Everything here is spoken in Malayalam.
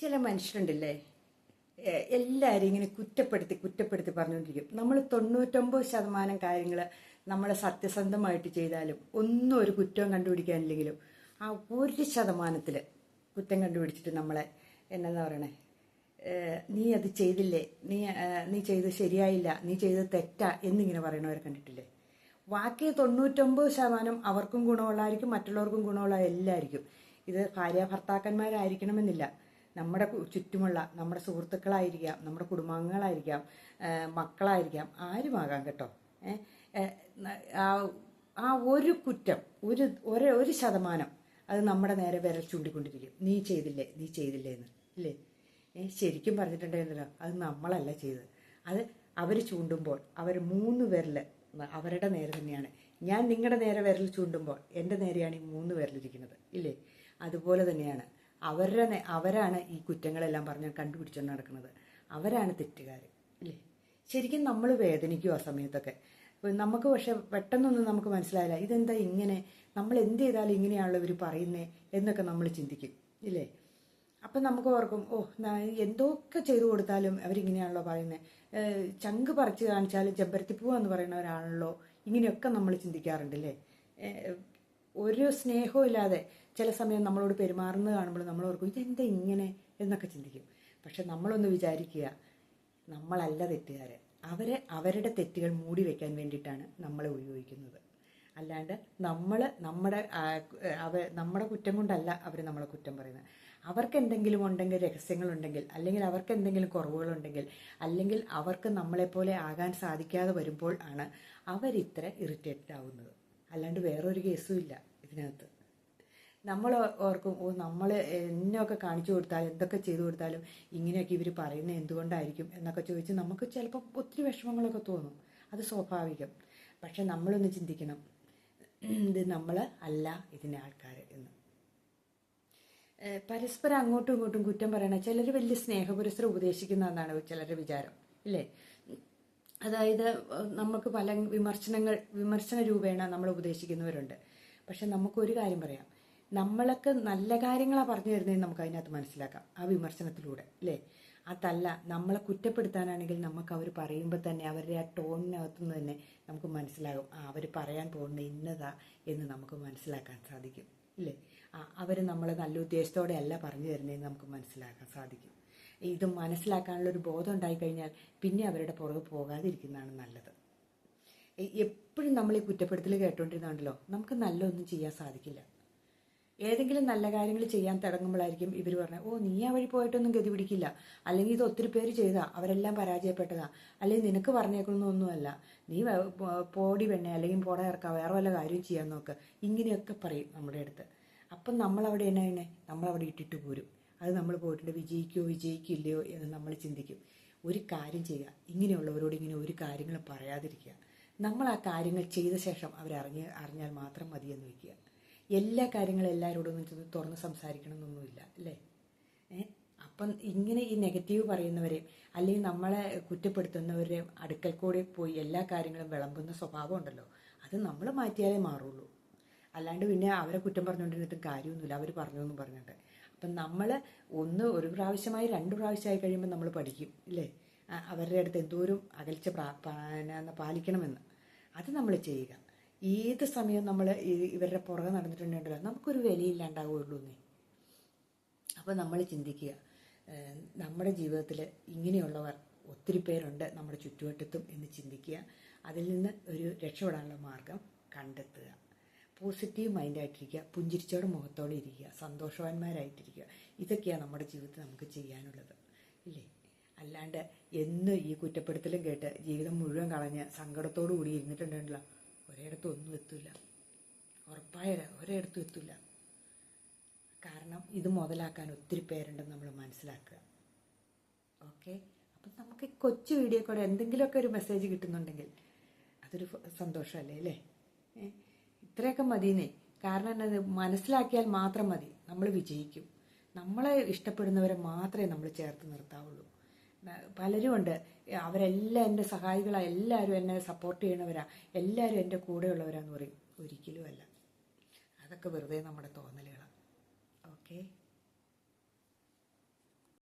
ചില മനുഷ്യരുണ്ടല്ലേ? എല്ലാവരും ഇങ്ങനെ കുറ്റപ്പെടുത്തി കുറ്റപ്പെടുത്തി പറഞ്ഞുകൊണ്ടിരിക്കും. നമ്മൾ തൊണ്ണൂറ്റൊമ്പത് ശതമാനം കാര്യങ്ങൾ നമ്മൾ സത്യസന്ധമായിട്ട് ചെയ്താലും ഒന്നും ഒരു കുറ്റവും കണ്ടുപിടിക്കാനില്ലെങ്കിലും ആ ഒരു ശതമാനത്തിൽ കുറ്റം കണ്ടുപിടിച്ചിട്ട് നമ്മളെ എന്നാ പറയണേ? നീ അത് ചെയ്തില്ലേ? നീ നീ ചെയ്തത് ശരിയായില്ല നീ ചെയ്തത് തെറ്റാ എന്നിങ്ങനെ പറയണവരെ കണ്ടിട്ടില്ലേ? ബാക്കി തൊണ്ണൂറ്റൊമ്പത് ശതമാനം അവർക്കും ഗുണമുള്ളതായിരിക്കും മറ്റുള്ളവർക്കും ഗുണമുള്ള എല്ലാവർക്കും ഇത് ഭാര്യ ഭർത്താക്കന്മാരായിരിക്കണമെന്നില്ല നമ്മുടെ ചുറ്റുമുള്ള നമ്മുടെ സുഹൃത്തുക്കളായിരിക്കാം നമ്മുടെ കുടുംബാംഗങ്ങളായിരിക്കാം മക്കളായിരിക്കാം ആരുമാകാം കേട്ടോ? ആ- ഒരു കുറ്റം ഒരു ഒരു ഒരു ശതമാനം അത് നമ്മുടെ നേരെ വിരൽ ചൂണ്ടിക്കൊണ്ടിരിക്കും. നീ ചെയ്തില്ലേ നീ ചെയ്തില്ലേ എന്ന് ഇല്ലേ ശരിക്കും പറഞ്ഞിട്ടുണ്ടായിരുന്നല്ലോ അത് നമ്മളല്ല ചെയ്തത്. അത് അവർ ചൂണ്ടുമ്പോൾ അവർ മൂന്ന് വിരൽ അവരുടെ നേരെ തന്നെയാണ്. ഞാൻ നിങ്ങളുടെ നേരെ വിരൽ ചൂണ്ടുമ്പോൾ എന്റെ നേരെയാണ് ഈ മൂന്ന് വിരലിരിക്കുന്നത് ഇല്ലേ? അതുപോലെ തന്നെയാണ്. അവരുടെ അവരാണ് ഈ കുറ്റങ്ങളെല്ലാം പറഞ്ഞ് കണ്ടുപിടിച്ചുകൊണ്ട് നടക്കുന്നത്. അവരാണ് തെറ്റുകാർ അല്ലേ? ശരിക്കും നമ്മൾ വേദനിക്കും ആ സമയത്തൊക്കെ. നമുക്ക് പക്ഷെ പെട്ടെന്നൊന്നും നമുക്ക് മനസ്സിലായില്ല ഇതെന്താ ഇങ്ങനെ? നമ്മൾ എന്ത് ചെയ്താലും ഇങ്ങനെയാണല്ലോ ഇവർ പറയുന്നേ എന്നൊക്കെ നമ്മൾ ചിന്തിക്കും ഇല്ലേ? അപ്പം നമുക്ക് ഓർക്കും ഓ എന്തൊക്കെ ചെയ്തു കൊടുത്താലും അവരിങ്ങനെയാണല്ലോ പറയുന്നത് ചങ്ക് പറിച്ച് കാണിച്ചാലും ചെമ്പരത്തിപ്പൂ എന്ന് പറയുന്ന ഇങ്ങനെയൊക്കെ നമ്മൾ ചിന്തിക്കാറുണ്ട് അല്ലേ ഒരു സ്നേഹവും ഇല്ലാതെ ചില സമയം നമ്മളോട് പെരുമാറുന്നത് കാണുമ്പോൾ നമ്മൾ ഓർക്കും ഇതെന്താ ഇങ്ങനെ? എന്നൊക്കെ ചിന്തിക്കും. പക്ഷെ നമ്മളൊന്ന് വിചാരിക്കുക നമ്മളല്ല തെറ്റുകാർ അവരെ അവരുടെ തെറ്റുകൾ മൂടി വെക്കാൻ വേണ്ടിയിട്ടാണ് നമ്മളെ ഉപയോഗിക്കുന്നത്. അല്ലാണ്ട് നമ്മൾ നമ്മുടെ അവ നമ്മുടെ കുറ്റം കൊണ്ടല്ല അവർ നമ്മളെ കുറ്റം പറയുന്നത്. അവർക്ക് എന്തെങ്കിലും ഉണ്ടെങ്കിൽ രഹസ്യങ്ങളുണ്ടെങ്കിൽ അല്ലെങ്കിൽ അവർക്ക് എന്തെങ്കിലും കുറവുകളുണ്ടെങ്കിൽ അല്ലെങ്കിൽ അവർക്ക് നമ്മളെപ്പോലെ ആകാൻ സാധിക്കാതെ വരുമ്പോൾ ആണ് അവരിത്ര ഇറിറ്റേറ്റഡ് ആവുന്നത്. അല്ലാണ്ട് വേറൊരു കേസും ഇല്ല ഇതിനകത്ത്. നമ്മൾ ഓർക്കും ഓ നമ്മൾ എന്നൊക്കെ കാണിച്ചു കൊടുത്താലും എന്തൊക്കെ ചെയ്തു കൊടുത്താലും ഇങ്ങനെയൊക്കെ ഇവർ പറയുന്നത് എന്തുകൊണ്ടായിരിക്കും എന്നൊക്കെ ചോദിച്ച് നമുക്ക് ചിലപ്പോൾ ഒത്തിരി വിഷമങ്ങളൊക്കെ തോന്നും. അത് സ്വാഭാവികം. പക്ഷെ നമ്മളൊന്ന് ചിന്തിക്കണം. ഇത് നമ്മൾ അല്ല ഇതിന്റെ ആൾക്കാർ എന്ന്. പരസ്പരം അങ്ങോട്ടും ഇങ്ങോട്ടും കുറ്റം പറയണ ചിലർ വലിയ സ്നേഹപുരസ്സരം ഉപദേശിക്കുന്നതെന്നാണ് ചിലരുടെ വിചാരം. ഇല്ലേ? അതായത് നമുക്ക് പല വിമർശനങ്ങൾ വിമർശന രൂപേണ നമ്മൾ ഉപദേശിക്കുന്നവരുണ്ട്. പക്ഷെ നമുക്കൊരു കാര്യം പറയാം. നമ്മളൊക്കെ നല്ല കാര്യങ്ങളാണ് പറഞ്ഞു തരുന്നതെന്ന് നമുക്ക് അതിനകത്ത് മനസ്സിലാക്കാം. ആ വിമർശനത്തിലൂടെ അല്ലേ? അതല്ല നമ്മളെ കുറ്റപ്പെടുത്താനാണെങ്കിൽ നമുക്ക് അവർ പറയുമ്പോൾ തന്നെ അവരുടെ ആ ടോണിനകത്തുനിന്ന് തന്നെ നമുക്ക് മനസ്സിലാകും. ആ അവർ പറയാൻ പോകുന്ന ഇന്നതാ എന്ന് നമുക്ക് മനസ്സിലാക്കാൻ സാധിക്കും ഇല്ലേ ആ അവർ നമ്മളെ നല്ല ഉദ്ദേശത്തോടെ അല്ല പറഞ്ഞു തരുന്നതെന്ന് നമുക്ക് മനസ്സിലാക്കാൻ സാധിക്കും. ഇത് മനസ്സിലാക്കാനുള്ള ഒരു ബോധം ഉണ്ടായി കഴിഞ്ഞാൽ പിന്നെ അവരുടെ പുറകെ പോകാതിരിക്കുന്നതാണ് നല്ലത്. എപ്പോഴും നമ്മൾ ഈ കുറ്റപ്പെടുത്തൽ കേട്ടോണ്ടിരുന്നാണല്ലോ നമുക്ക് നല്ലൊന്നും ചെയ്യാൻ സാധിക്കില്ല. ഏതെങ്കിലും നല്ല കാര്യങ്ങൾ ചെയ്യാൻ തുടങ്ങുമ്പോഴായിരിക്കും ഇവർ പറഞ്ഞത് ഓ നീ ആ വഴി പോയിട്ടൊന്നും ഗതി പിടിക്കില്ല. അല്ലെങ്കിൽ ഇത് ഒത്തിരി പേര് ചെയ്താ അവരെല്ലാം പരാജയപ്പെട്ടതാ. അല്ലെങ്കിൽ നിനക്ക് പറഞ്ഞേക്കണമെന്നൊന്നുമല്ല നീ പോടി വെണ്ണേ അല്ലെങ്കിൽ പോടെ ഇറക്കാം വേറെ വല്ല കാര്യവും ചെയ്യാൻ നോക്ക്. ഇങ്ങനെയൊക്കെ പറയും നമ്മുടെ അടുത്ത്. അപ്പം നമ്മളവിടെ എന്നെ നമ്മളവിടെ ഇട്ടിട്ട് പോരും. അത് നമ്മൾ പോയിട്ടുണ്ട്. വിജയിക്കോ വിജയിക്കില്ലയോ എന്ന് നമ്മൾ ചിന്തിക്കും. ഒരു കാര്യം ചെയ്യുക. ഇങ്ങനെയുള്ളവരോട് ഇങ്ങനെ ഒരു കാര്യങ്ങളും പറയാതിരിക്കുക. നമ്മൾ ആ കാര്യങ്ങൾ ചെയ്ത ശേഷം അവരറിഞ്ഞ് അറിഞ്ഞാൽ മാത്രം മതിയെന്ന് വയ്ക്കുക എല്ലാ കാര്യങ്ങളും എല്ലാവരോടും തുറന്ന് സംസാരിക്കണം എന്നൊന്നുമില്ല. അല്ലേ? അപ്പം ഇങ്ങനെ ഈ നെഗറ്റീവ് പറയുന്നവരെ അല്ലെങ്കിൽ നമ്മളെ കുറ്റപ്പെടുത്തുന്നവരെ അടുക്കൽ കൂടെ പോയി എല്ലാ കാര്യങ്ങളും വിളമ്പുന്ന സ്വഭാവം ഉണ്ടല്ലോ. അത് നമ്മൾ മാറ്റിയാലേ മാറുള്ളൂ. അല്ലാണ്ട് പിന്നെ അവരെ കുറ്റം പറഞ്ഞുകൊണ്ടിരുന്നിട്ട് കാര്യമൊന്നുമില്ല. അവർ എന്ന് പറഞ്ഞിട്ട് അപ്പം നമ്മൾ ഒന്ന് ഒരു പ്രാവശ്യമായി രണ്ട് പ്രാവശ്യമായി കഴിയുമ്പോൾ നമ്മൾ പഠിക്കും ഇല്ലേ? അവരുടെ അടുത്ത് എന്തോരം അകൽച്ച പാലിക്കണമെന്ന്. അത് നമ്മൾ ചെയ്യുക. ഏത് സമയം നമ്മൾ ഇവരുടെ പുറകെ നടന്നിട്ടുണ്ടെങ്കിലോ നമുക്കൊരു വിലയില്ലാണ്ടാവുകയുള്ളൂ എന്നേ അപ്പോൾ നമ്മൾ ചിന്തിക്കുക നമ്മുടെ ജീവിതത്തിൽ ഇങ്ങനെയുള്ളവർ ഒത്തിരി പേരുണ്ട് നമ്മുടെ ചുറ്റുവട്ടത്തും എന്ന് ചിന്തിക്കുക. അതിൽ നിന്ന് ഒരു രക്ഷപ്പെടാനുള്ള മാർഗം കണ്ടെത്തുക. പോസിറ്റീവ് മൈൻഡായിട്ടിരിക്കുക പുഞ്ചിരിച്ചോടെ മുഖത്തോടെ ഇരിക്കുക സന്തോഷവാന്മാരായിട്ടിരിക്കുക. ഇതൊക്കെയാണ് നമ്മുടെ ജീവിതത്തിൽ നമുക്ക് ചെയ്യാനുള്ളത്. ഇല്ലേ? അല്ലാണ്ട് എന്ന് ഈ കുറ്റപ്പെടുത്തലും കേട്ട് ജീവിതം മുഴുവൻ കളഞ്ഞ് സങ്കടത്തോടു കൂടി ഇരുന്നിട്ടുണ്ടല്ലോ ഒരിടത്തും ഒന്നും എത്തില്ല ഉറപ്പായ ഒരിടത്തും എത്തില്ല കാരണം ഇത് മുതലാക്കാൻ ഒത്തിരി പേരുണ്ടെന്ന് നമ്മൾ മനസ്സിലാക്കുക. ഓക്കെ? അപ്പം നമുക്ക് കൊച്ചു വീഡിയോ കൂടെ എന്തെങ്കിലുമൊക്കെ ഒരു മെസ്സേജ് കിട്ടുന്നുണ്ടെങ്കിൽ അതൊരു സന്തോഷമല്ലേ അല്ലേ? ഇത്രയൊക്കെ മതിയെന്നേ. കാരണം എന്നത് മനസ്സിലാക്കിയാൽ മാത്രം മതി. നമ്മൾ വിജയിക്കും. നമ്മളെ ഇഷ്ടപ്പെടുന്നവരെ മാത്രമേ നമ്മൾ ചേർത്ത് നിർത്താവുള്ളൂ. പലരും ഉണ്ട്. അവരെല്ലാം എന്റെ സഹായികളാണ് എല്ലാവരും എന്നെ സപ്പോർട്ട് ചെയ്യണവരാ. എല്ലാവരും എന്റെ കൂടെയുള്ളവരാന്ന് പറയും. ഒരിക്കലും അല്ല. അതൊക്കെ വെറുതെ നമ്മുടെ തോന്നലുകളാണ് ഓക്കെ